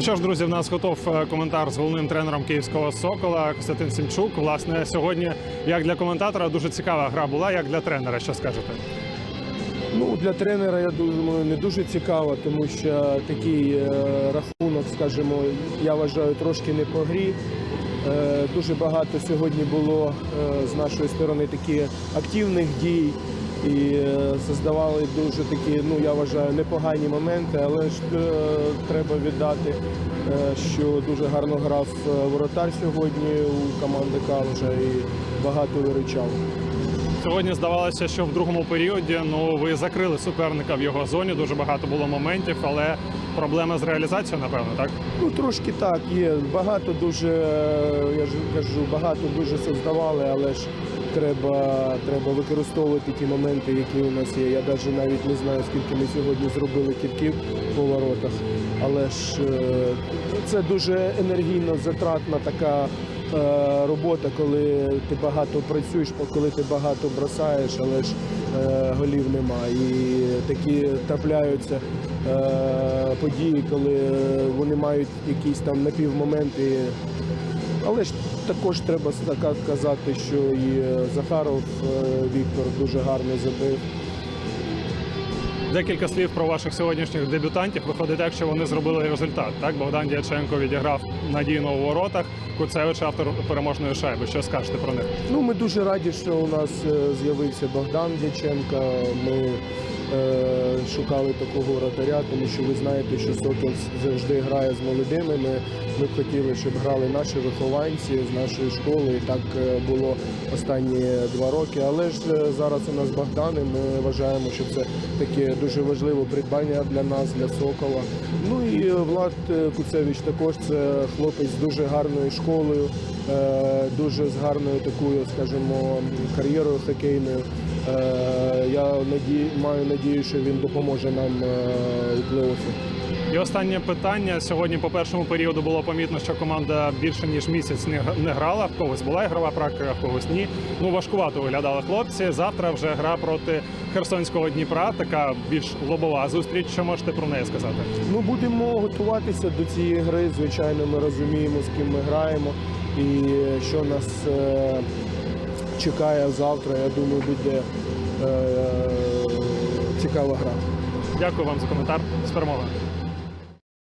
Ну що ж, друзі, в нас готов е, коментар з головним тренером київського сокола Костянтин Сімчук. Власне, сьогодні, як для коментатора, дуже цікава гра була, як для тренера. Що скажете? Ну, для тренера, я думаю, не дуже цікаво, тому що такий е, рахунок, скажімо, я вважаю трошки не по грі. Е, дуже багато сьогодні було е, з нашої сторони таких активних дій і е, создавали дуже такі, ну я вважаю, непогані моменти, але ж е, треба віддати, е, що дуже гарно грав воротар сьогодні у команди Калужа і багато виручав. Сьогодні здавалося, що в другому періоді ну ви закрили суперника в його зоні. Дуже багато було моментів, але проблема з реалізацією, напевно, так. Ну трошки так є. Багато дуже, е, я ж кажу, багато дуже создавали, але ж треба, треба використовувати ті моменти, які у нас є. Я навіть навіть не знаю, скільки ми сьогодні зробили кітків по воротах. Але ж е, це дуже енергійно затратна така. Е, Робота, коли ти багато працюєш, коли ти багато бросаєш, але ж е, голів нема. І такі трапляються е, події, коли вони мають якісь там напівмоменти. Але ж також треба казати, що і Захаров Віктор дуже гарно забив. Декілька слів про ваших сьогоднішніх дебютантів. Виходить так, що вони зробили результат. Так, Богдан Дяченко відіграв надійно у воротах. Куцевич автор переможної шайби. Що скажете про них? Ну, ми дуже раді, що у нас е, з'явився Богдан Дяченко. Ми шукали такого вратаря, тому що ви знаєте, що Сокіл завжди грає з молодими. Ми, ми б хотіли, щоб грали наші вихованці з нашої школи. І так е, було останні два роки. Але ж е, зараз у нас Богдан, і ми вважаємо, що це таке дуже важливе придбання для нас, для Сокола. Ну і е, Влад е, Куцевич також це хлопець з дуже гарною школою, е, дуже з гарною такою, скажімо, кар'єрою хокейною. Я наді... маю надію, що він допоможе нам е, у плей-оффі. І останнє питання. Сьогодні по першому періоду було помітно, що команда більше ніж місяць не грала. В когось була ігрова практика, в когось ні. Ну важкувато виглядали хлопці. Завтра вже гра проти Херсонського Дніпра. Така більш лобова зустріч. Що можете про неї сказати? Ну, будемо готуватися до цієї гри. Звичайно, ми розуміємо, з ким ми граємо і що нас е, чекає завтра. Я думаю, буде цікава гра. Дякую вам за коментар. З перемогою.